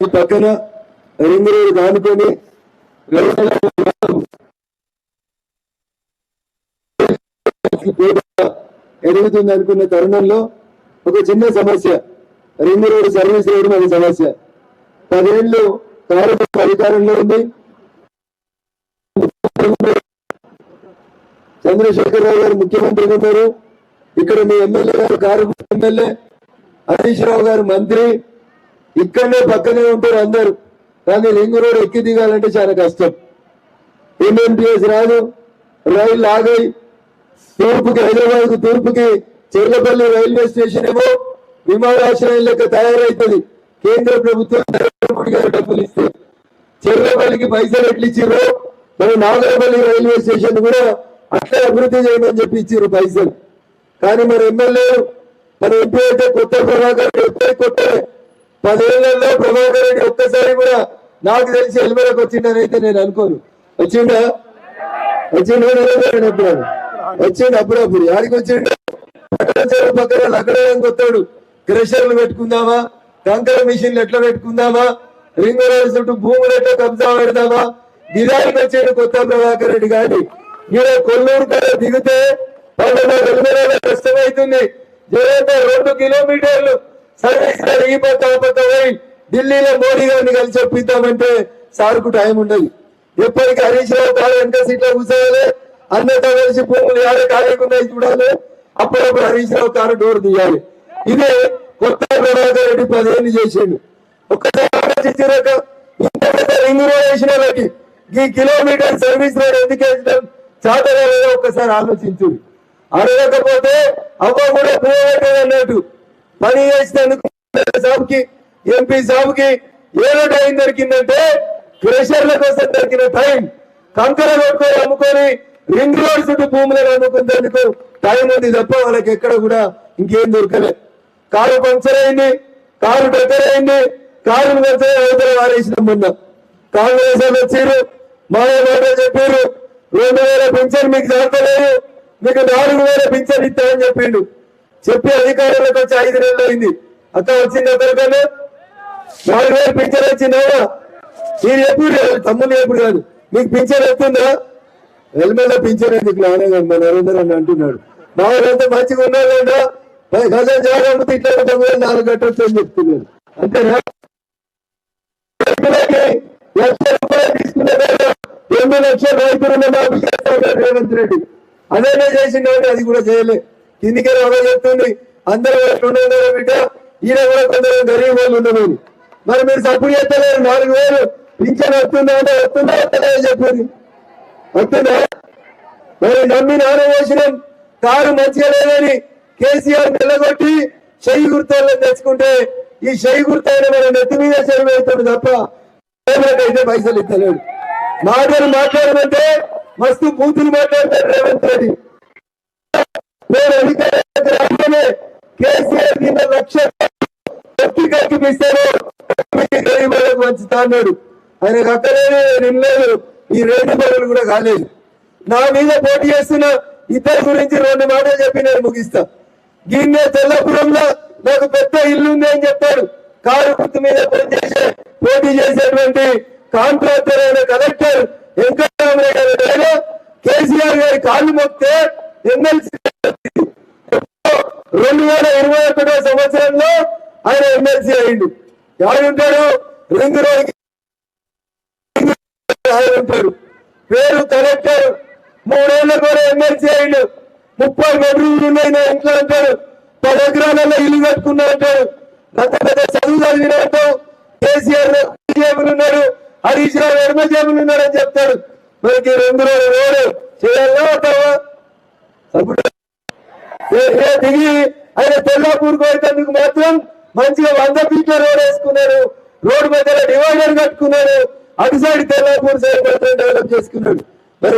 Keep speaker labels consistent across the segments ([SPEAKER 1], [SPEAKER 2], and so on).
[SPEAKER 1] పక్కన ring road దానుకొని ఎదుగుతుంది అనుకున్న తరుణంలో ఒక చిన్న సమస్య. రింగ్ రోడ్ సర్వీస్ రోడ్ మన సమస్య. పదేళ్ళు కారు అధికారంలో ఉంది. చంద్రశేఖరరావు గారు ముఖ్యమంత్రిగా ఉన్నారు. ఇక్కడ మీ ఎమ్మెల్యే గారు కారు ఎమ్మెల్యే. హరీష్ రావు గారు మంత్రి. ఇక్కడనే పక్కనే ఉంటారు అందరు. కానీ రింగ్ రోడ్ ఎక్కి దిగాలంటే చాలా కష్టం. ఎంఎంపీఎస్ రాదు. రైలు ఆగాయి తూర్పుకి హైదరాబాద్ తూర్పుకి చెర్లపల్లి రైల్వే స్టేషన్ ఏమో విమానాశ్రయం లెక్క తయారైతుంది. కేంద్ర ప్రభుత్వం నరేంద్ర మోడీ గారు డబ్బులు ఇస్తే. చెర్లపల్లికి పైసలు ఎట్లు ఇచ్చిర్రు మరి నాగరపల్లి రైల్వే స్టేషన్ కూడా అట్లే అభివృద్ధి చేయమని చెప్పి ఇచ్చిర్రు పైసలు. కానీ మరి ఎమ్మెల్యే మన ఎంపీ అయితే కొత్త ప్రభాకర్ ఎప్పుడే కొత్త పదేళ్ళలో ప్రభాకర్ రెడ్డి ఒక్కసారి కూడా నాకు తెలిసి ఎల్మెలకు వచ్చిండని అయితే నేను అనుకోను. వచ్చిండా? వచ్చిండు? ఎప్పుడు వచ్చిండు అప్పుడప్పుడు. ఆడికి వచ్చిండు? పక్కన పక్కన లక్కడానికి వస్తాడు క్రెషర్లు పెట్టుకుందామా? కంకర మిషన్లు ఎట్లా పెట్టుకుందామా? రింగ్ రోడ్ చుట్టూ భూములు ఎట్లా కబ్జా పెడదామా? గిరాకి వచ్చాడు కొత్త ప్రభాకర్ రెడ్డి గారి మీరు కొల్లూరు కదా దిగితే కష్టమవుతుంది జగన్ రెండు కిలోమీటర్లు సరే ఈ పక్క ఆ పక్క పోయి ఢిల్లీలో మోడీ గారిని కలిసి ఒప్పిద్దామంటే సార్కు టైం ఉండదు. ఎప్పటికీ హరీష్ రావు కాదు వెనక సీట్లో కూర్చోవాలి. అందరితో కలిసి భూములు యాడ కాలేకుండా చూడాలి. అప్పుడప్పుడు హరీష్ రావు కారు డోర్ తీయాలి. ఇదే కొత్త ప్రభాకర్ రెడ్డి పదేళ్ళు చేసిండు. ఒక్కసారి ఆలోచించాక ఇంత పెద్ద రింగ్ రోడ్ వేసిన వాళ్ళకి ఈ కిలోమీటర్ సర్వీస్ రోడ్ ఎందుకు వేసడం చాతగా ఒక్కసారి ఆలోచించు. అడగకపోతే అవ్వ కూడా పోయేటది అన్నట్టు. పని చేసినందుకు సాబుకి ఎంపీ సాబుకి ఏదో టైం దొరికిందంటే క్రెషర్ల కోసం దొరికిన టైం. కంకర కొట్టుకొని అమ్ముకొని రింగ్ రోడ్ చుట్టూ భూములను అమ్ముకునేందుకు టైం ఉంది తప్ప వాళ్ళకి ఎక్కడ కూడా ఇంకేం దొరకలే. కారు పంచర్ అయింది కారు రిపేర్ అయింది కారు పంక్చర్ అవతల వారేసిన మొన్న. కాంగ్రెస్ వాళ్ళు వచ్చారు మాయ చెప్పారు రెండు వేల పింఛన్ మీకు జరగలేదు మీకు నాలుగు వేల పింఛన్ ఇస్తామని చెప్పిండు చెప్పి అధికారులకు వచ్చి ఐదు నెలలు అయింది. అక్క వచ్చింది అతనికన్నా నాలుగు వేలు పింఛన్ వచ్చిందా? మీరు ఎప్పుడు తమ్ముడు ఎప్పుడు కాదు మీకు పింఛన్ వస్తుందా? హెల్మెట్ పింఛన్ ఎందుకు లాగా మా నరేందర్ అని అంటున్నాడు. మా వాళ్ళంతా మంచిగా ఉన్నారంట. పది గజం జాగ్రత్త ఇట్లా ఉంటాం నాలుగు కట్టొచ్చు అని చెప్తున్నాడు? అంతేనా లక్ష రూపాయలు తీసుకునే ఎనిమిది లక్షల రైతులు రేవంత్ రెడ్డి. అదేనే చేసిండు అది కూడా చేయలే. కిందికే ఎవరో చెప్తుంది? అందరూ రెండు బిడ్డ. ఈయన కూడా కొందరు గరీబ్ వాళ్ళు ఉండదు మరి మీరు సపోర్ట్ చేస్తలేరు. నాలుగు వేలు పింఛన్ వస్తుందా అంటే వస్తుందా వస్తుందా అని చెప్పింది. వస్తుందా? మరి నమ్మి నాన్న వేసినాం కారు మంచిగా లేదని కేసీఆర్ నిలగొట్టి చెయ్యి గుర్తాలను తెచ్చుకుంటే ఈ చెయ్యి గుర్తైన మన నెత్తి మీద చెయ్యి వేస్తాడు తప్ప అయితే పైసలు ఇస్తలేడు. మాటలు మాట్లాడమంటే మస్తు బూతులు మాట్లాడతాడు రేవంత్ రెడ్డి. నేను అధికారులకు కేసీఆర్ కింద లక్ష కల్పిస్తాను ఇస్తాను గరీబులకు వంచుతా అన్నాడు ఆయనకు నిన్నలేదు ఈ రెండు పనులు కూడా కాలేదు. నా మీద పోటీ చేస్తున్న ఇద్దరు గురించి రెండు మాటలు చెప్పి నేను ముగిస్తా. గిన్నె తెల్లపురంలో నాకు పెద్ద ఇల్లు ఉంది అని చెప్పాడు కారు గుర్తు మీద పనిచేసే పోటీ చేసేటువంటి కాంట్రాక్టర్ అయిన కలెక్టర్ వెంకటరామరావు గారు. కేసీఆర్ గారి కాళ్ళు మొక్కితే ఎమ్మెల్సీ ఇరవై ఒకటో సంవత్సరంలో ఆయన ఎమ్మెల్సీ అయిండు ఎవరుంటాడు రింగ్ రోడ్ ఆయన ఉంటాడు పేరు కలెక్టర్. మూడేళ్ళ కూడా ఎమ్మెల్సీ అయిండు ముప్పై బెడ్రూమ్లు ఉన్నాయి నా ఇంట్లో అంటాడు పది ఎకరాలలో ఇల్లు కట్టుకున్నా అంటాడు అంత పెద్ద చదువు చదివిన అంటావు కేసీఆర్ జేబులు ఉన్నాడు హరీష్ రావు ఎడమ జేబులు ఉన్నాడు అని చెప్తాడు మనకి రెండు రోజులు రోడ్డు చేయాలా దిగి. ఆయన తెల్లాపూర్ పోయేందుకు మాత్రం మంచిగా వంద ఫీట్ల రోడ్ వేసుకున్నాడు. రోడ్డు మధ్యలో డివైడర్ కట్టుకున్నాడు. అటు సైడ్ తెల్లాపూర్ సైడ్ మాత్రం డెవలప్ చేసుకున్నాడు. మరి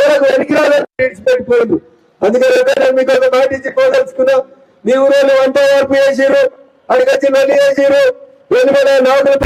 [SPEAKER 1] ఎవరికి వెనకిరాలని పెట్టిపోయింది అందుకని ఎక్కడ మీకు ఒక మాట ఇచ్చి పోదలుచుకున్నాం. మీ ఊరిలో వంట వార్పు చేసిరు అడిగచ్చి మళ్ళీ చేసిరు వెనుక నాలుగు